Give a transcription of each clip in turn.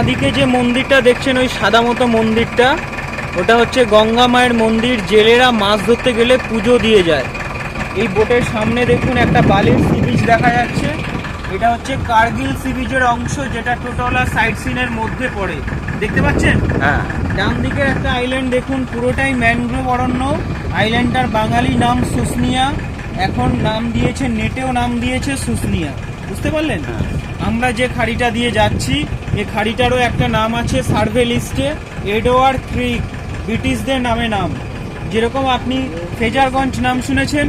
বাঁদিকে যে মন্দিরটা দেখছেন ওই সাদা মতো মন্দিরটা ওটা হচ্ছে গঙ্গা মায়ের মন্দির। জেলেরা মাছ ধরতে গেলে পুজো দিয়ে যায়। এই বোটের সামনে দেখুন একটা বালির সি বিচ দেখা যাচ্ছে। এটা হচ্ছে কার্গিল সি বিচের অংশ যেটা টোটোলা সাইট সিনের মধ্যে পড়ে। দেখতে পাচ্ছেন? হ্যাঁ। ডান দিকের একটা আইল্যান্ড দেখুন পুরোটাই ম্যানগ্রোভ অরণ্য। আইল্যান্ডটার বাঙালি নাম সুসনিয়া। এখন নাম দিয়েছে নেটেও নাম দিয়েছে সুসনিয়া। বুঝতে পারলেন? আমরা যে খাড়িটা দিয়ে যাচ্ছি এই খাড়িটারও একটা নাম আছে সার্ভে লিস্টে এডোয়ার ক্রিক, ব্রিটিশদের নামে নাম। যেরকম আপনি ফেজারগঞ্জ নাম শুনেছেন,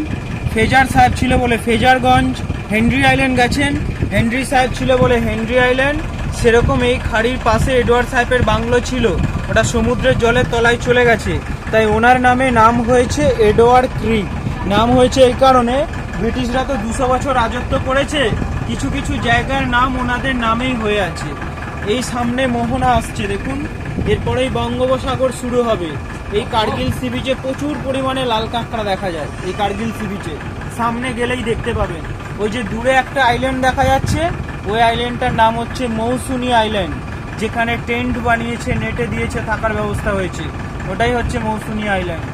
ফেজার সাহেব ছিল বলে ফেজারগঞ্জ, হেনরি আইল্যান্ড গেছেন, হেনরি সাহেব ছিল বলে হেনরি আইল্যান্ড, সেরকম এই খাড়ির পাশে এডওয়ার্ড সাহেবের বাংলো ছিল, ওটা সমুদ্রের জলের তলায় চলে গেছে। তাই ওনার নামে নাম হয়েছে এডওয়ার্ড ক্রিক। নাম হয়েছে এই কারণে, ব্রিটিশরা তো দুশো বছর রাজত্ব করেছে, কিছু কিছু জায়গার নাম ওনাদের নামেই হয়ে আছে। এই সামনে মোহনা আসছে, দেখুন। এরপরেই বঙ্গোপসাগর শুরু হবে। এই কার্গিল সি বিচে প্রচুর পরিমাণে লাল কাঁকড়া দেখা যায়, এই কার্গিল সি বিচে সামনে গেলেই দেখতে পাবেন। ওই যে দূরে একটা আইল্যান্ড দেখা যাচ্ছে, ওই আইল্যান্ডটার নাম হচ্ছে মৌসুনি আইল্যান্ড যেখানে টেন্ট বানিয়েছে নেটে দিয়েছে, থাকার ব্যবস্থা হয়েছে। ওটাই হচ্ছে মৌসুনি আইল্যান্ড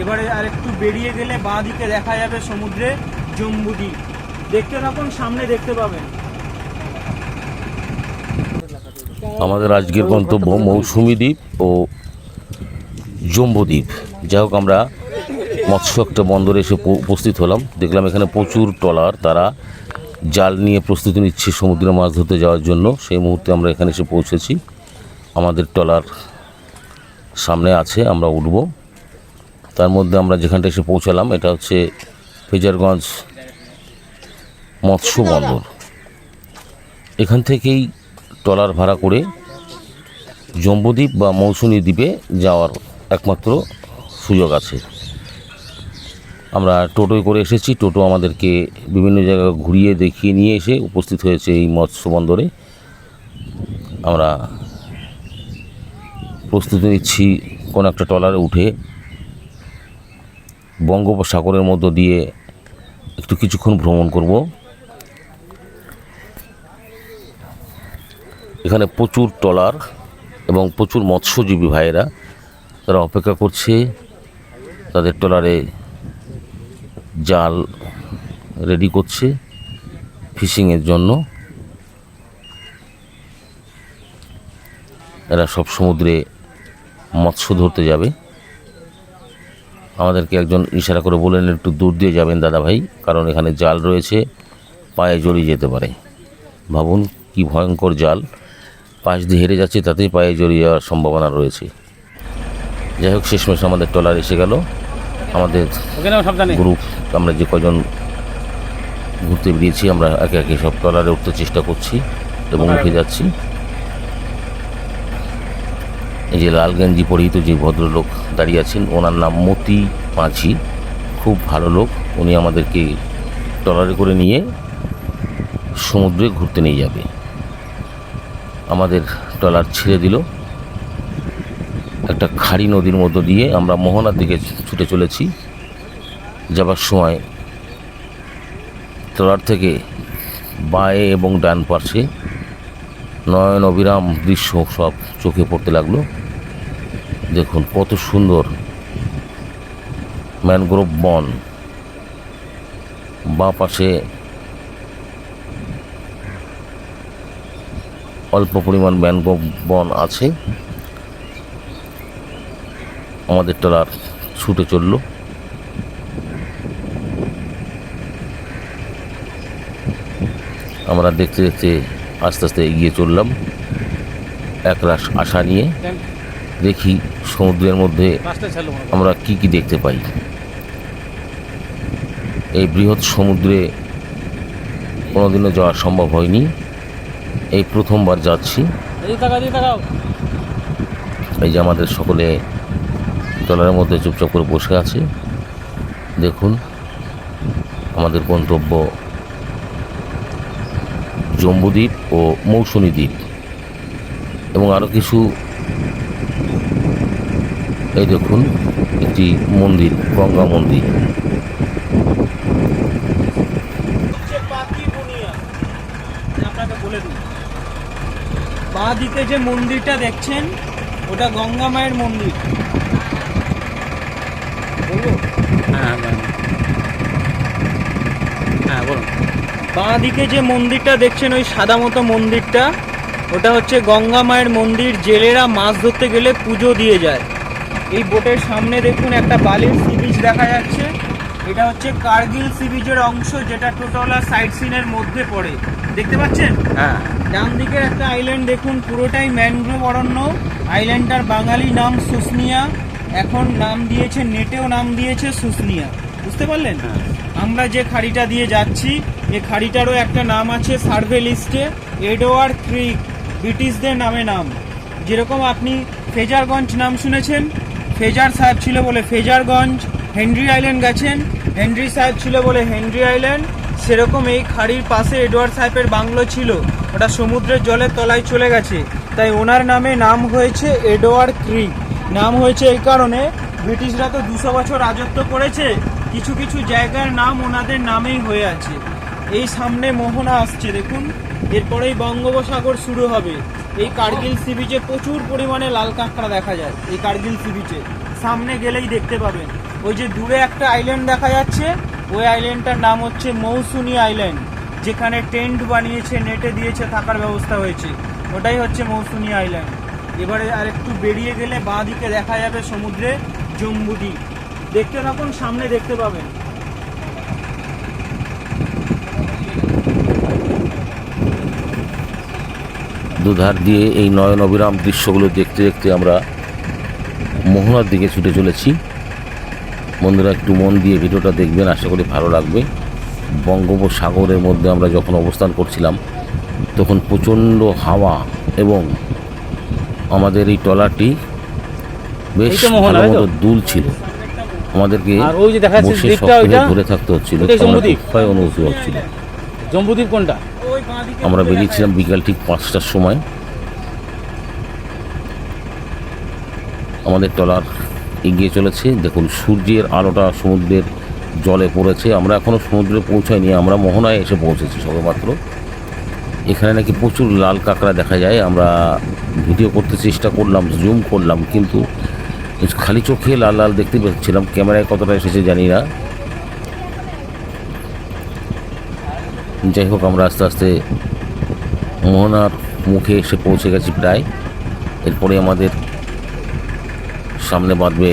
এবারে আর একটু বেরিয়ে গেলে বাঁ দিকে দেখা যাবে সমুদ্রে জম্বুদ্বীপ দেখতে থাকুন, সামনে দেখতে পাবেন। আমাদের আজকের গন্তব্য মৌসুমী দ্বীপ ও জম্বুদ্বীপ যাই হোক, আমরা মৎস্য একটা বন্দরে এসে উপস্থিত হলাম। দেখলাম এখানে প্রচুর ট্রলার, তারা জাল নিয়ে প্রস্তুতি নিচ্ছে সমুদ্রে মাছ ধরতে যাওয়ার জন্য। সেই মুহূর্তে আমরা এখানে এসে পৌঁছেছি। আমাদের ট্রলার সামনে আছে, আমরা উঠব। তার মধ্যে আমরা যেখানটা এসে পৌঁছালাম, এটা হচ্ছে ফেজারগঞ্জ মৎস্য বন্দর। এখান থেকেই ট্রলার ভাড়া করে জম্বুদ্বীপ বা মৌসুমী দ্বীপে যাওয়ার একমাত্র সুযোগ আছে। আমরা টোটোয় করে এসেছি। টোটো আমাদেরকে বিভিন্ন জায়গায় ঘুরিয়ে দেখিয়ে নিয়ে এসে উপস্থিত হয়েছে এই মৎস্য বন্দরে। আমরা প্রস্তুতি নিচ্ছি কোনো একটা ট্রলারে উঠে। বঙ্গোপসাগরের মধ্য দিয়ে একটু কিছুক্ষণ ভ্রমণ করব। এখানে প্রচুর ট্রলার এবং প্রচুর মৎস্যজীবী ভাইয়েরা তারা অপেক্ষা করছে তাদের ট্রলারে জাল রেডি করছে ফিশিংয়ের জন্য। এরা সব সমুদ্রে মৎস্য ধরতে যাবে। আমাদেরকে একজন ইশারা করে বললেন, একটু দূর দিয়ে যাবেন দাদা ভাই, কারণ এখানে জাল রয়েছে, পায়ে জড়িয়ে যেতে পারে। ভাবুন কি ভয়ঙ্কর জাল। পাশ দিয়ে হেরে যাচ্ছে তাতেই পায়ে জড়িয়ে যাওয়ার সম্ভাবনা রয়েছে। যাই হোক শেষমেশ আমাদের ট্রলার এসে গেল। আমাদের গ্রুপ আমরা যে কজন ঘুরতে বেরিয়েছি আমরা একে একে সব ট্রলারে উঠতে চেষ্টা করছি এবং উঠে যাচ্ছি। এই যে লাল গেঞ্জি পরিহিত যে ভদ্রলোক দাঁড়িয়ে আছেন ওনার নাম মতি পাঁচি খুব ভালো লোক। উনি আমাদেরকে ট্রলারে করে নিয়ে সমুদ্রে ঘুরতে নিয়ে যাবে। আমাদের ট্রলার ছেড়ে দিল। একটা খাড়ি নদীর মধ্য দিয়ে আমরা মোহনার দিকে ছুটে চলেছি। যাবার সময় ট্রলার থেকে বাঁয়ে এবং ডান পার্শ্বে নয়ন অবিরাম দৃশ্য সব চোখে পড়তে লাগল। দেখুন কত সুন্দর ম্যানগ্রোভ বন। বাঁ পাশে অল্প পরিমাণ ম্যানগ্রোভ বন আছে। আমাদের ট্রলার ছুটে চলল। আমরা দেখতে দেখতে আস্তে আস্তে এগিয়ে চললাম। একরাশ আশা নিয়ে দেখি সমুদ্রের মধ্যে আমরা কি কি দেখতে পাই। এই বৃহৎ সমুদ্রে কোনোদিনও যাওয়া সম্ভব হয়নি। এই প্রথমবার যাচ্ছি। এই যে আমাদের সকলে ট্রলারের মধ্যে চুপচাপ করে বসে আছে। দেখুন আমাদের গন্তব্য জম্বুদ্বীপ ও মৌসুমী দ্বীপ এবং আরও কিছু। এই দেখুন একটি মন্দির গঙ্গা মন্দির। বাঁ দিকে যে মন্দিরটা দেখছেন ওটা গঙ্গা মায়ের মন্দির। হ্যাঁ হ্যাঁ হ্যাঁ বলুন। বাঁ দিকে যে মন্দিরটা দেখছেন ওই সাদা মতো মন্দিরটা ওটা হচ্ছে গঙ্গা মায়ের মন্দির। জেলেরা মাছ ধরতে গেলে পুজো দিয়ে যায়। এই বোটের সামনে দেখুন একটা বালির সি বিচ দেখা যাচ্ছে। এটা হচ্ছে কার্গিল সি বিচের অংশ যেটা টোটোলা সাইট সিনের মধ্যে পড়ে। দেখতে পাচ্ছেন? হ্যাঁ। ডান দিকের একটা আইল্যান্ড দেখুন পুরোটাই ম্যানগ্রোভ অরণ্য। আইল্যান্ডটার বাঙালি নাম সুসনিয়া। এখন নাম দিয়েছে নেটেও নাম দিয়েছে সুসনিয়া। বুঝতে পারলেন? হ্যাঁ। আমরা যে খাড়িটা দিয়ে যাচ্ছি এই খাড়িটারও একটা নাম আছে সার্ভে লিস্টে এডোয়ার ক্রিক ব্রিটিশদের নামে নাম। যেরকম আপনি ফেজারগঞ্জ নাম শুনেছেন ফেজার সাহেব ছিল বলে ফেজারগঞ্জ হেনরি আইল্যান্ড গেছেন। হেনরি সাহেব ছিল বলে হেনরি আইল্যান্ড, সেরকম এই খাড়ির পাশে এডওয়ার্ড সাহেবের বাংলো ছিল। ওটা সমুদ্রের জলের তলায় চলে গেছে। তাই ওনার নামে নাম হয়েছে এডওয়ার্ড ক্রিক নাম হয়েছে এই কারণে ব্রিটিশরা তো দুশো বছর রাজত্ব করেছে। কিছু কিছু জায়গার নাম ওনাদের নামেই হয়ে আছে। এই সামনে মোহনা আসছে, দেখুন। এরপরেই বঙ্গোপসাগর শুরু হবে। এই কার্গিল সি বিচে প্রচুর পরিমাণে লাল কাঁকড়া দেখা যায়, এই কার্গিল সি বিচে সামনে গেলেই দেখতে পাবেন। ওই যে দূরে একটা আইল্যান্ড দেখা যাচ্ছে। ওই আইল্যান্ডটার নাম হচ্ছে মৌসুনি আইল্যান্ড যেখানে টেন্ট বানিয়েছে নেটে দিয়েছে, থাকার ব্যবস্থা হয়েছে। ওটাই হচ্ছে মৌসুনি আইল্যান্ড এবারে আর একটু বেরিয়ে গেলে বাঁ দিকে দেখা যাবে সমুদ্রে জম্বুদ্বীপ দেখতে থাকুন, সামনে দেখতে পাবেন। দুধার দিয়ে এই নয়ন অবিরাম দৃশ্যগুলো দেখতে দেখতে আমরা মোহনার দিকে ছুটে চলেছি। বন্ধুরা একটু মন দিয়ে ভিডিওটা দেখবেন আশা করি ভালো লাগবে। বঙ্গোপসাগরের মধ্যে আমরা যখন অবস্থান করছিলাম তখন প্রচণ্ড হাওয়া এবং আমাদের এই ট্রলারটি বেশ ভালো দুল ছিল। আমাদেরকে বসে ধরে থাকতে হচ্ছিল। অনুভূতি হচ্ছিল। জম্বুদ্বীপ কোনটা? আমরা বেরিয়েছিলাম বিকাল ঠিক পাঁচটার সময়। আমাদের ট্রলার এগিয়ে চলেছে। দেখুন, সূর্যের আলোটা সমুদ্রের জলে পড়েছে। আমরা এখনও সমুদ্রে পৌঁছাইনি, আমরা মোহনায় এসে পৌঁছেছি সবেমাত্র। এখানে নাকি প্রচুর লাল কাঁকড়া দেখা যায়। আমরা ভিডিও করতে চেষ্টা করলাম জুম করলাম, কিন্তু খালি চোখে লাল লাল দেখতে পাচ্ছিলাম। ক্যামেরায় কতটা এসেছে জানি না। যাই হোক, আমরা আস্তে আস্তে মোহনার মুখে এসে পৌঁছে গেছি প্রায়। এরপরে আমাদের সামনে বাঁধবে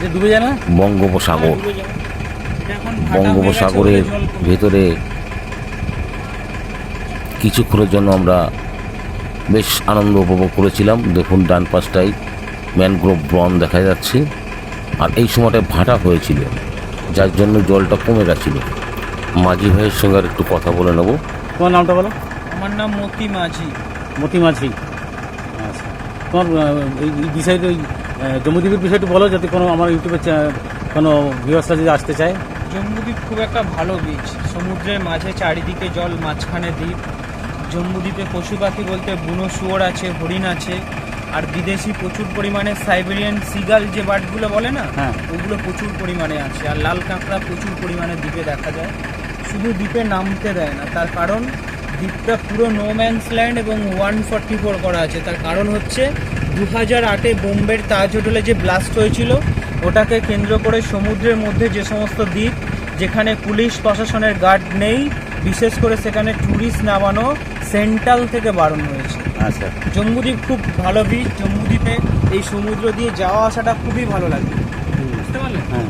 যে ডুবে যায় না? বঙ্গোপসাগর। হয়ে বঙ্গোপসাগরের। ভেতরে কিছুক্ষণের জন্য আমরা বেশ আনন্দ উপভোগ করেছিলাম। দেখুন ডান পাশটায় ম্যানগ্রোভ বন দেখা যাচ্ছে। আর এই সময়টায় ভাটা হয়েছিল যার জন্য জলটা কমে গেছিল। মাঝি ভাইয়ের সঙ্গে আর একটু কথা বলে নেব। তোমার নামটা বলো? আমার নাম মতি মাঝি। মতি মাঝি। তোমার এই বিষয়টা ওই আহ, জম্বুদ্বীপের বিষয়টা বলো যাতে কোনো আমার ইউটিউবে কোনো ব্যবস্থা যদি আসতে চায়। জম্বুদ্বীপ খুব একটা ভালো বিচ সমুদ্রের মাঝে চারিদিকে জল মাঝখানে দ্বীপ। জম্বুদ্বীপে পশু পাখি বলতে বুনো শুয়োর আছে হরিণ আছে। আর বিদেশি প্রচুর পরিমাণে সাইবেরিয়ান সিগাল যে বার্ডগুলো বলে না হ্যাঁ। ওগুলো প্রচুর পরিমাণে আছে। আর লাল কাঁকড়া প্রচুর পরিমাণে দ্বীপে দেখা যায়। শুধু দ্বীপে নামতে দেয় না তার কারণ দ্বীপটা পুরো নো ম্যানস ল্যান্ড এবং ওয়ান ফর্টি ফোর করা আছে। তার কারণ হচ্ছে দু হাজার আটে বোম্বের তাজ হোটেলে যে ব্লাস্ট হয়েছিল ওটাকে কেন্দ্র করে সমুদ্রের মধ্যে যে সমস্ত দ্বীপ যেখানে পুলিশ প্রশাসনের গার্ড নেই বিশেষ করে সেখানে ট্যুরিস্ট নামানো সেন্ট্রাল থেকে বারণ হয়েছে। আচ্ছা জম্বুদ্বীপ খুব ভালো বিচ জম্বুদ্বীপে এই সমুদ্র দিয়ে যাওয়া আসাটা খুবই ভালো লাগে। বুঝতে পারলেন? হ্যাঁ।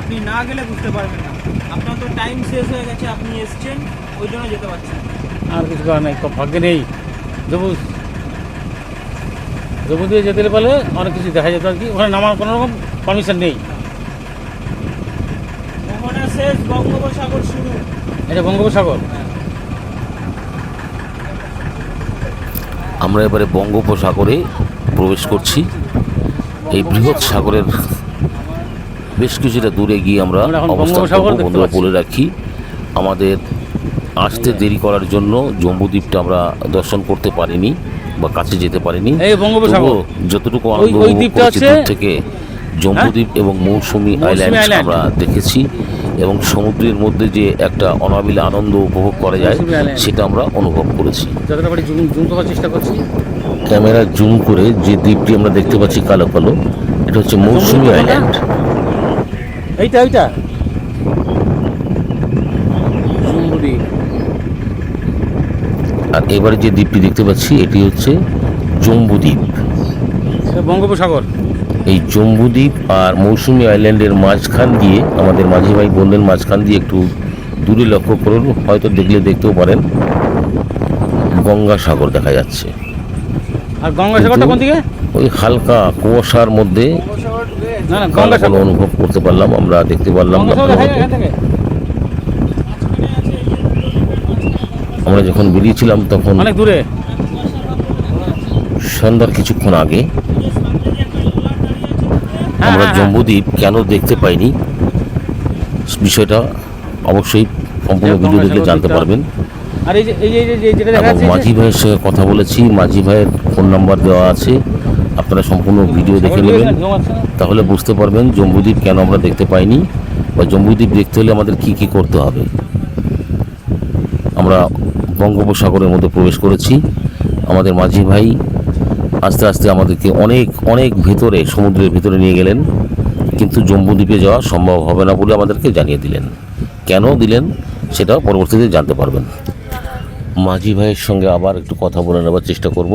আপনি না গেলে বুঝতে পারবেন না। আপনার তো টাইম শেষ হয়ে গেছে আপনি এসছেন ওই জন্য যেতে পারছেন। আর কিছু করার নেই ভাগ্যে নেই। জম্বু দিয়ে যেতে পারলে অনেক কিছু দেখা যেত আর কি। ওখানে নামার কোনো রকম পারমিশন নেই। বঙ্গোপসাগর শুরু। এটা বঙ্গোপসাগর। আমরা এবারে বঙ্গোপসাগরে প্রবেশ করছি। এই বৃহৎ সাগরের বেশ কিছুটা দূরে গিয়ে আমরা অবস্থান বঙ্গোপসাগর করব বন্ধুরা বলে রাখি। আমাদের আসতে দেরি করার জন্য জম্বুদ্বীপটা আমরা দর্শন করতে পারিনি বা কাছে যেতে পারিনি। যতটুকু থেকে জম্বুদ্বীপ এবং মৌসুমী আইল্যান্ড। আমরা দেখেছি এবং সমুদ্রের মধ্যে যে একটা অনাবিল আনন্দ উপভোগ করা যায় সেটা আমরা অনুভব করেছি। চেষ্টা করছি। ক্যামেরা জুম করে যে দ্বীপটি আমরা দেখতে পাচ্ছি কালো কালো এটা হচ্ছে মৌসুমী আইল্যান্ড এইটা এইটা? আর এবারে যে দ্বীপটি দেখতে পাচ্ছি এটি হচ্ছে জম্বুদ্বীপ। বঙ্গোপসাগর? এই জম্বুদ্বীপ আর মৌসুমী আইল্যান্ডের মাঝখান দিয়ে আমাদের মাঝি ভাই বললেন মাঝখান দিয়ে একটু দূরে লক্ষ্য করুন হয়তো দেখলে দেখতেও পারেন গঙ্গাসাগর দেখা যাচ্ছে। আর গঙ্গাসাগরটা কোন দিকে? ওই হালকা কুয়াশার মধ্যে অনুভব করতে পারলাম আমরা দেখতে পারলাম গঙ্গাসাগর দেখা যায় এখান থেকে আমরা যখন বেরিয়েছিলাম তখন অনেক দূরে। সন্ধ্যার কিছুক্ষণ আগে হ্যাঁ, আমরা হ্যাঁ, হ্যাঁ। জম্বুদ্বীপ কেন দেখতে পাইনি বিষয়টা অবশ্যই সম্পূর্ণ ভিডিও দেখলে জানতে পারবেন। এবং মাঝি ভাইয়ের সঙ্গে কথা বলেছি মাঝি ভাইয়ের ফোন নাম্বার দেওয়া আছে আপনারা সম্পূর্ণ ভিডিও দেখে নেবেন। তাহলে বুঝতে পারবেন জম্বুদ্বীপ কেন আমরা দেখতে পাইনি বা জম্বুদ্বীপ দেখতে হলে আমাদের কি কি করতে হবে। আমরা বঙ্গোপসাগরের মধ্যে প্রবেশ করেছি। আমাদের মাঝি ভাই আস্তে আস্তে আমাদেরকে অনেক অনেক ভেতরে, সমুদ্রের ভিতরে নিয়ে গেলেন। কিন্তু জম্বুদ্বীপে যাওয়া সম্ভব হবে না বলে আমাদেরকে জানিয়ে দিলেন। কেন দিলেন সেটা পরবর্তীতে জানতে পারবেন। মাঝি ভাইয়ের সঙ্গে আবার একটু কথা বলে নেবার চেষ্টা করব।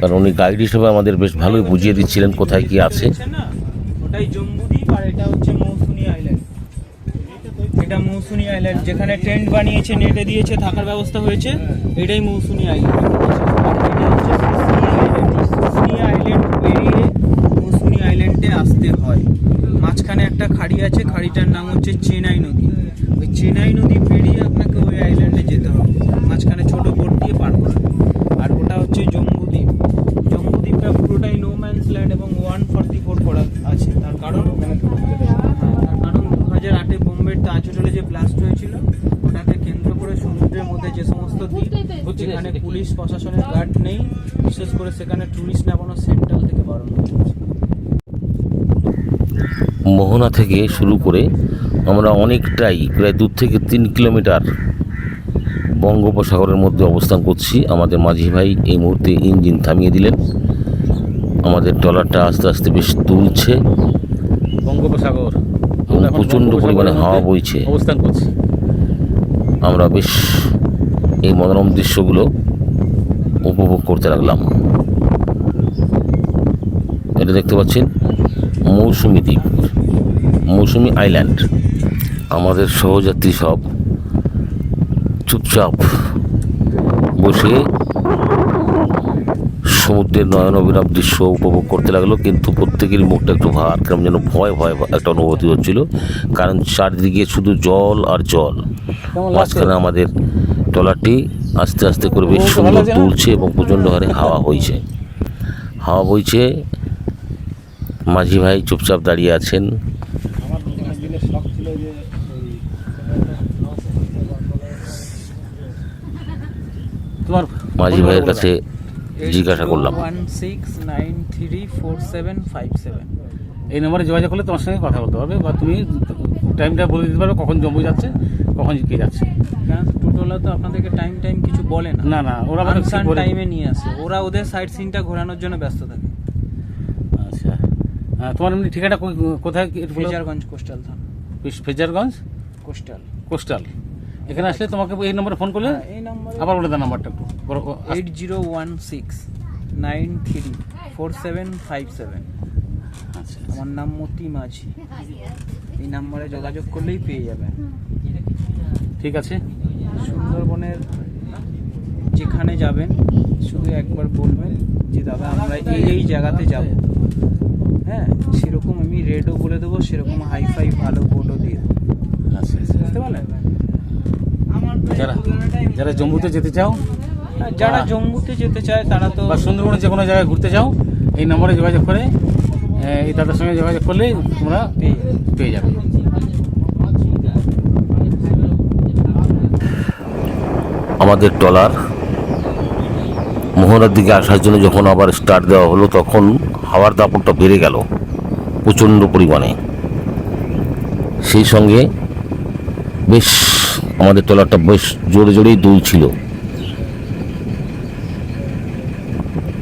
কারণ উনি গাইড হিসেবে আমাদের বেশ ভালোই বুঝিয়ে দিচ্ছিলেন কোথায় কি আছে। ওটাই আর এটা হচ্ছে এটা মৌসুনি আইল্যান্ড যেখানে টেন্ট বানিয়েছে নেটে দিয়েছে, থাকার ব্যবস্থা হয়েছে, এটাই মৌসুনি আইল্যান্ড আইল্যান্ড পেরিয়ে মৌসুনি আইল্যান্ডে আসতে হয়। মাঝখানে একটা খাড়ি আছে, খাড়িটার নাম হচ্ছে চেনাই নদী। ওই চেনাই নদী মোহনা থেকে শুরু করে আমরা অনেকটাই প্রায় দু থেকে তিন কিলোমিটার বঙ্গোপসাগরের মধ্যে অবস্থান করছি। আমাদের মাঝি ভাই এই মুহূর্তে ইঞ্জিন থামিয়ে দিলেন। আমাদের ট্রলারটা আস্তে আস্তে বেশ তুলছে বঙ্গোপসাগর। প্রচণ্ড পরিমাণে হাওয়া বইছে। অবস্থান করছি। আমরা বেশ এই মনোরম দৃশ্যগুলো উপভোগ করতে লাগলাম। এটা দেখতে পাচ্ছেন মৌসুমি দ্বীপ। মৌসুমি আইল্যান্ড। আমাদের সহযাত্রী সব চুপচাপ বসে সমুদ্রের নয়ন অবিরাম দৃশ্য উপভোগ করতে লাগল, কিন্তু প্রত্যেকেরই মুখটা একটু ভার, কেমন যেন ভয় ভয় একটা অনুভূতি হচ্ছিল। কারণ চারদিকে শুধু জল আর জল। মাঝখানে আমাদের ট্রলারটি আস্তে আস্তে করে বেশ সুন্দর তুলছে এবং প্রচণ্ড হারে হাওয়া বইছে। হাওয়া বইছে। মাঝি ভাই চুপচাপ দাঁড়িয়ে আছেন তোমার মাঝি ভাইয়ের কাছে জিজ্ঞাসা করলাম। One six nine three four seven five seven. এই নম্বরে যোগাযোগ করলে তোমার সঙ্গে কথা বলতে পারবে বা তুমি টাইমটা বলে দিতে পারবে কখন জম্মু যাচ্ছে কখন কে যাচ্ছে। কারণ টোটোলা তো আপনাদেরকে টাইম টাইম কিছু বলে না। না না ওরা আমাদের আনসান টাইমে নিয়ে আসে। ওরা ওদের সাইড সিনটা ঘোরানোর জন্য ব্যস্ত থাকে। আচ্ছা। হ্যাঁ, তোমার এমনি ঠিকানা কো- কোথায় ফেজারগঞ্জ কোস্টাল থানা। ফেজ- ফেজারগঞ্জ? কোস্টাল। কোস্টাল। এখানে আসলে তোমাকে এই নম্বরে ফোন করলে এই নম্বরে আবার বলে দাও নাম্বারটা একটু। Eight zero one six nine three four seven five seven. আচ্ছা আমার নাম মতি মাঝি। এই নাম্বারে যোগাযোগ করলেই পেয়ে যাবেন ঠিক আছে। সুন্দরবনের যেখানে যাবেন শুধু একবার বলবেন যে দাদা আমরা এই এই জায়গাতে যাব। হ্যাঁ সেরকম আমি রেটও বলে দেবো সেরকম হাই ফাই ভালো বোর্ডও দিয়ে দেবো। আচ্ছা আচ্ছা। বুঝতে পারলেন? যারা যারা জম্মুতে যেতে চাও আর যারা জম্মুতে যেতে চায় তারা তো বা সুন্দরবনে যে কোনো জায়গায় ঘুরতে চাও এই নম্বরে যোগাযোগ করে এই দাদার সঙ্গে যোগাযোগ করলে তোমরা পেয়ে যাবে। পেয়ে যাবে আমাদের ট্রলার মোহনার দিকে আসার জন্য যখন আবার স্টার্ট দেওয়া হলো তখন হাওয়ার দাপটটা বেড়ে গেল প্রচণ্ড পরিমাণে সেই সঙ্গে বেশ আমাদের ট্রলারটা বেশ জোরে জোরেই দুলছিল।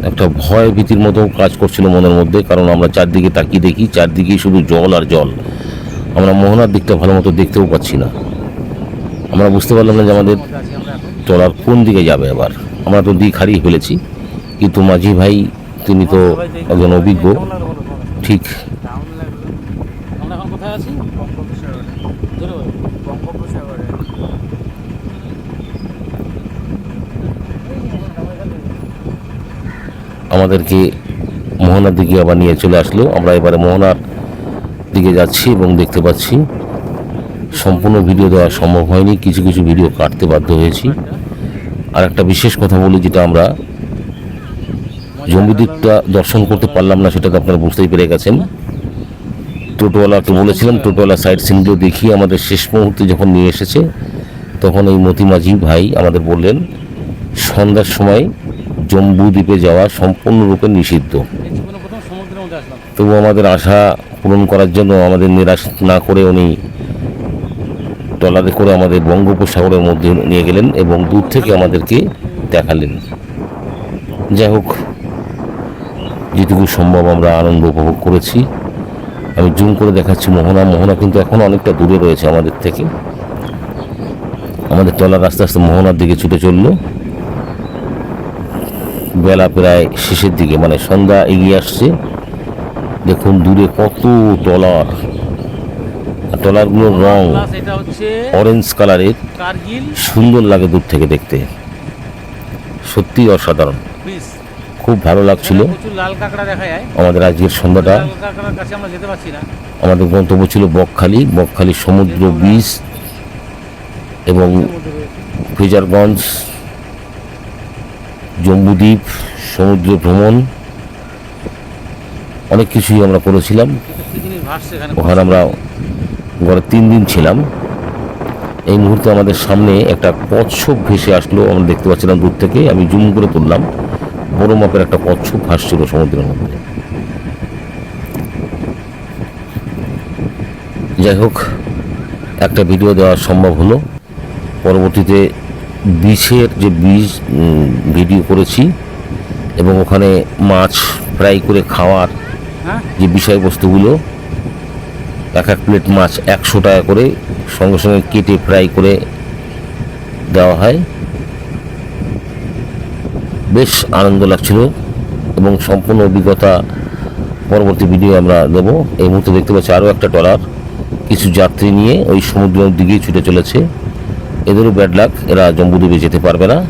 একটা ভয় ভীতির মতো কাজ করছিল মনের মধ্যে, কারণ আমরা চারদিকে তাকিয়ে দেখি, চারদিকেই শুধু জল আর জল। আমরা মোহনার দিকটা ভালো মতো দেখতেও পাচ্ছি না। আমরা বুঝতে পারলাম না যে আমাদের ট্রলার কোন দিকে যাবে আবার আমরা তো দিক হারিয়ে ফেলেছি, কিন্তু মাঝি ভাই, তিনি তো একজন অভিজ্ঞ? ঠিক আমরা এখন কোথায় আছি জোরে বলো। আমাদেরকে মোহনার দিকে আবার নিয়ে চলে আসলো। আমরা এবারে মোহনার দিকে যাচ্ছি এবং দেখতে পাচ্ছি সম্পূর্ণ ভিডিও দেওয়া সম্ভব হয়নি। কিছু কিছু ভিডিও কাটতে বাধ্য হয়েছি। আর একটা বিশেষ কথা বলি, যেটা আমরা জম্বুদ্বীপটা দর্শন করতে পারলাম না, সেটা তো আপনারা বুঝতেই পেরে গেছেন। টোটোওয়ালাকে বলেছিলাম, টোটোওয়ালা সাইড সিনগুলো দেখিয়ে আমাদের শেষ মুহূর্তে যখন নিয়ে এসেছে, তখন এই মতিমাঝি ভাই আমাদের বললেন, সন্ধ্যার সময় জম্বু দ্বীপে যাওয়া সম্পূর্ণরূপে নিষিদ্ধ। তবু আমাদের আশা পূরণ করার জন্য আমাদের নিরাশ না করে উনি ট্রলারে করে আমাদের বঙ্গোপসাগরের মধ্যে নিয়ে গেলেন এবং দূর থেকে আমাদেরকে দেখালেন। যাই হোক, যেটুকু সম্ভব আমরা আনন্দ উপভোগ করেছি। আমি জুম করে দেখাচ্ছি মোহনা। মোহনা কিন্তু এখনও অনেকটা দূরে রয়েছে আমাদের থেকে। আমাদের ট্রলার আস্তে আস্তে মোহনার দিকে ছুটে চলল। বেলা প্রায় শেষের দিকে মানে সন্ধ্যা এগিয়ে আসছে। দেখুন দূরে কত ট্রলার আর ট্রলারগুলোর রং অরেঞ্জ কালারের সুন্দর লাগে দূর থেকে দেখতে। সত্যি অসাধারণ। খুব ভালো লাগছিল। আমাদের আজকের সন্ধ্যাটা। আমাদের গন্তব্য ছিল বকখালি। বকখালি সমুদ্র বীচ এবং ফ্রিজারগঞ্জ জম্বুদ্বীপ সমুদ্র ভ্রমণ, অনেক কিছুই আমরা করেছিলাম। ওখানে আমরা গড়ে তিন দিন ছিলাম। এই মুহূর্তে আমাদের সামনে একটা কচ্ছপ ভেসে আসলো, আমরা দেখতে পাচ্ছিলাম দূর থেকে। আমি জুম করে তুললাম, বড় মাপের একটা কচ্ছপ ভাসছিল সমুদ্রের মধ্যে। যাই হোক, একটা ভিডিও দেওয়া সম্ভব হলো। পরবর্তীতে বিচের যে বীজ ভিডিও করেছি এবং ওখানে মাছ ফ্রাই করে খাওয়ার হ্যাঁ। যে বিষয়বস্তুগুলো এক এক প্লেট মাছ একশো টাকা করে সঙ্গে সঙ্গে কেটে ফ্রাই করে দেওয়া হয়। বেশ আনন্দ লাগছিল এবং সম্পূর্ণ অভিজ্ঞতা পরবর্তী ভিডিও আমরা দেব। এই মুহূর্তে দেখতে পাচ্ছি আরও একটা ট্রলার কিছু যাত্রী নিয়ে ওই সমুদ্রের দিকেই ছুটে চলেছে। এদেরও ব্যাড লাক এরা জম্বুদ্বীপে যেতে পারবে না।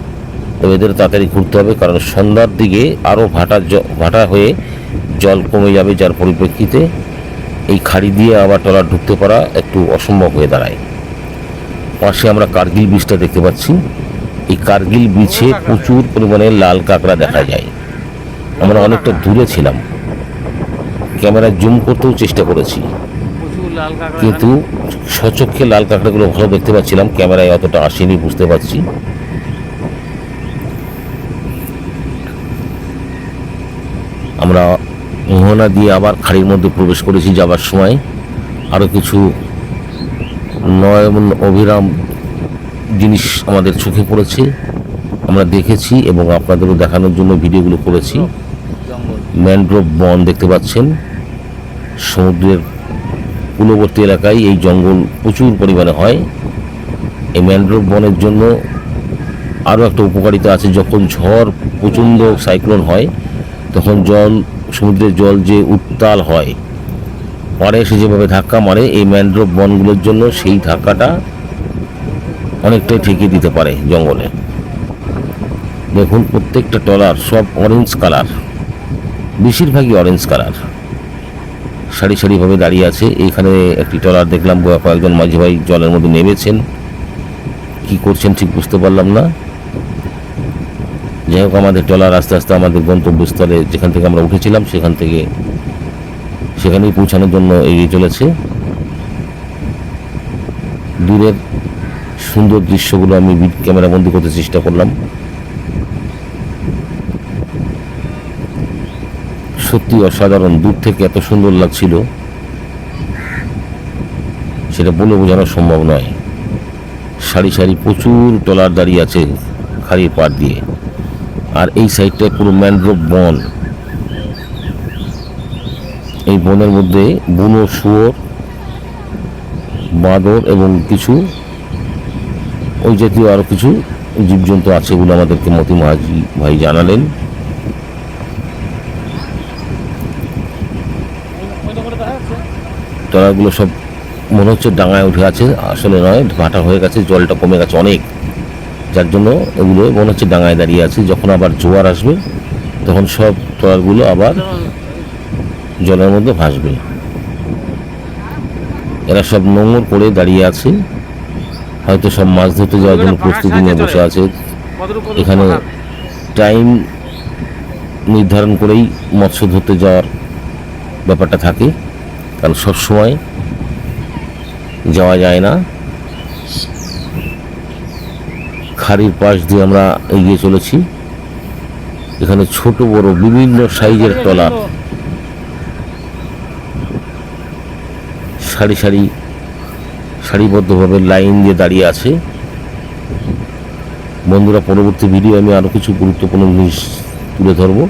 তবে এদের তাড়াতাড়ি ঘুরতে হবে কারণ সন্ধ্যার দিকে আরও ভাটা জ- ভাটা হয়ে জল কমে যাবে যার পরিপ্রেক্ষিতে এই খাড়ি দিয়ে আবার ট্রলার ঢুকতে পারা একটু অসম্ভব হয়ে দাঁড়ায়। পাশে আমরা কার্গিল বীজটা দেখতে পাচ্ছি। এই কার্গিল বীচে প্রচুর পরিমাণে লাল কাঁকড়া দেখা যায়। আমরা অনেকটা দূরে ছিলাম। ক্যামেরা জুম করতেও চেষ্টা করেছি। কিন্তু সচক্ষে লাল কাঁকড়াগুলো ভালো দেখতে পাচ্ছিলাম ক্যামেরায় অতটা আসেনি বুঝতে পারছি। আমরা মোহনা দিয়ে আবার খাড়ির মধ্যে প্রবেশ করেছি যাবার সময়। আরও কিছু নয়ন অভিরাম জিনিস আমাদের চোখে পড়েছে। আমরা দেখেছি এবং আপনাদেরও দেখানোর জন্য ভিডিওগুলো করেছি। ম্যানগ্রোভ বন দেখতে পাচ্ছেন। সমুদ্রের কূলবর্তী এলাকায় এই জঙ্গল প্রচুর পরিমাণে হয়। এই ম্যানগ্রোভ বনের জন্য আরও একটা উপকারিতা আছে, যখন ঝড় প্রচণ্ড সাইক্লোন হয়, তখন জল, সমুদ্রের জল যে উত্তাল হয়, পাড়ে এসে যেভাবে ধাক্কা মারে, এই ম্যানগ্রোভ বনগুলোর জন্য সেই ধাক্কাটা অনেকটাই ঠেকিয়ে দিতে পারে জঙ্গলে। দেখুন, প্রত্যেকটা ট্রলার সব অরেঞ্জ কালার বেশিরভাগই অরেঞ্জ কালার সারি সারিভাবে দাঁড়িয়ে আছে। এইখানে একটি ট্রলার দেখলাম কয়েকজন মাঝি ভাই জলের মধ্যে নেমেছেন। কি করছেন ঠিক বুঝতে পারলাম না। যাই হোক, আমাদের ট্রলার আস্তে আস্তে আমাদের গন্তব্যস্থলে যেখান থেকে আমরা উঠেছিলাম, সেখান থেকে সেখানেই পৌঁছানোর জন্য এগিয়ে চলেছে। দূরের সুন্দর দৃশ্যগুলো আমি ক্যামেরা বন্দি করতে চেষ্টা করলাম। সত্যি অসাধারণ, দূর থেকে এত সুন্দর লাগছিল। সেটা বলে বোঝানো সম্ভব নয়। সারি সারি প্রচুর টলার দাঁড়িয়ে আছে খাড়ির পাড় দিয়ে। আর এই সাইডটায় পুরো ম্যানগ্রোভ বন। এই বনের মধ্যে বুনো শুয়োর, বাঁদর এবং কিছু ওই জাতীয় আরও কিছু জীবজন্তু আছে বলে আমাদেরকে মতি মহাজি ভাই জানালেন। ট্রলারগুলো সব মনে হচ্ছে ডাঙায় উঠে আছে, আসলে নয়, ভাটা হয়ে গেছে, জলটা কমে গেছে অনেক। যার জন্য এগুলো মনে হচ্ছে ডাঙায় দাঁড়িয়ে আছে। যখন আবার জোয়ার আসবে, তখন সব ট্রলারগুলো আবার জলের মধ্যে ভাসবে। এরা সব নোংর করে দাঁড়িয়ে আছে। হয়তো সব মাছ ধরতে যাওয়ার জন্য প্রস্তুতি নিয়ে বসে আছে। এখানে টাইম নির্ধারণ করেই মৎস্য ধরতে যাওয়ার ব্যাপারটা থাকে। কারণ সব সময় যাওয়া যায় না। খাড়ির পাশ দিয়ে আমরা এগিয়ে চলেছি। এখানে ছোট, বড়, বিভিন্ন সাইজের ট্রলার সারি সারি, সারিবদ্ধভাবে লাইন দিয়ে দাঁড়িয়ে আছে। বন্ধুরা, পরবর্তী ভিডিও আমি আরও কিছু গুরুত্বপূর্ণ জিনিস তুলে ধরবো।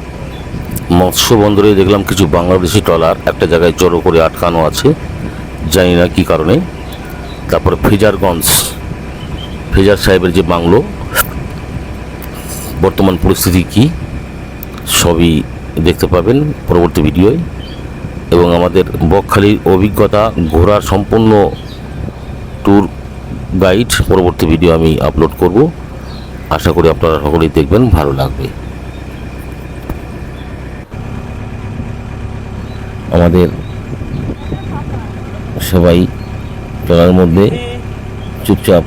মৎস্য বন্দরে দেখলাম কিছু বাংলাদেশি ট্রলার একটা জায়গায় জড়ো করে আটকানো আছে। জানি না কী কারণে। তারপর ফেজারগঞ্জ। ফেজার সাহেবের যে বাংলো, বর্তমান পরিস্থিতি কি, সবই দেখতে পাবেন পরবর্তী ভিডিওয়। এবং আমাদের বকখালির অভিজ্ঞতা ঘোরার সম্পূর্ণ ট্যুর গাইড পরবর্তী ভিডিও আমি আপলোড করব। আশা করি আপনারা সকলেই দেখবেন, ভালো লাগবে। আমাদের সবাই ট্রলার মধ্যে চুপচাপ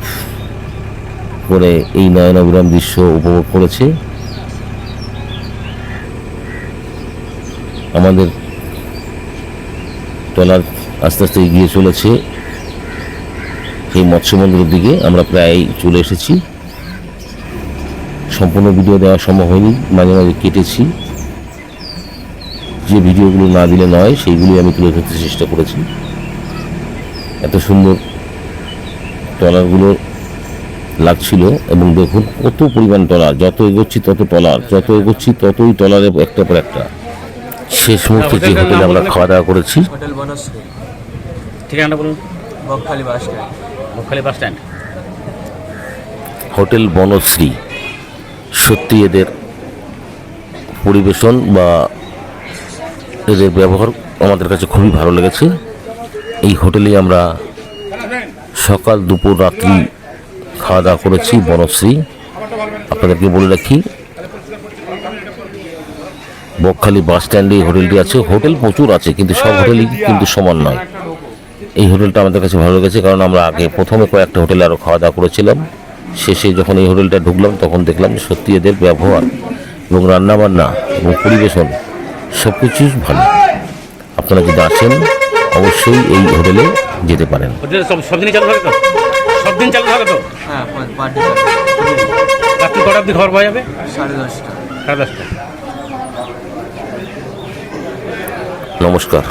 করে এই নয়নাবিরাম দৃশ্য উপভোগ করেছে। আমাদের ট্রলার আস্তে আস্তে এগিয়ে চলেছে। এই মৎস্য মন্দিরের দিকে আমরা প্রায় চলে এসেছি। সম্পূর্ণ ভিডিও দেওয়া সম্ভব হয়নি, মাঝে মাঝে কেটেছি। যে ভিডিওগুলো না দিলে নয় সেইগুলি আমি তুলে ধরতে চেষ্টা করেছি। এত সুন্দর ট্রলারগুলো লাগছিল এবং দেখুন কত পরিমাণ টলার যত এগোচ্ছি তত টলার যত এগোচ্ছি ততই ট্রলারে একটা পর একটা। শেষ মুহূর্তে যে হোটেলে আমরা খাওয়া দাওয়া করেছি। ঠিকানাটা বলুন। Bakkhali bus stand. Bakkhali bus stand. Hotel Banashree. সত্যি এদের পরিবেশন বা এদের ব্যবহার আমাদের কাছে খুবই ভালো লেগেছে। এই হোটেলে আমরা সকাল, দুপুর, রাত্রি খাওয়া দাওয়া করেছি, বনশ্রী। আপনাদেরকে বলে রাখি, বকখালি বাস স্ট্যান্ডে এই হোটেলটি আছে। হোটেল প্রচুর আছে, কিন্তু সব হোটেলই কিন্তু সমান নয়। এই হোটেলটা আমাদের কাছে ভালো লেগেছে, কারণ আমরা আগে প্রথমে কয়েকটা হোটেলে আরও খাওয়া দাওয়া করেছিলাম। শেষে যখন এই হোটেলটা ঢুকলাম, তখন দেখলাম সত্যি এদের ব্যবহার এবং রান্নাবান্না এবং পরিবেশন সব কিছুই ভালো। আপনারা যদি আসেন অবশ্যই এই হোটেলে যেতে পারেন। হোটেল সব সব দিনই চালু থাকে তো? সব দিন চালু থাকে তো? হ্যাঁ রাত্রি কটা অব্দি ঘর পাওয়া যাবে? সাড়ে দশটা। সাড়ে দশটা। নমস্কার।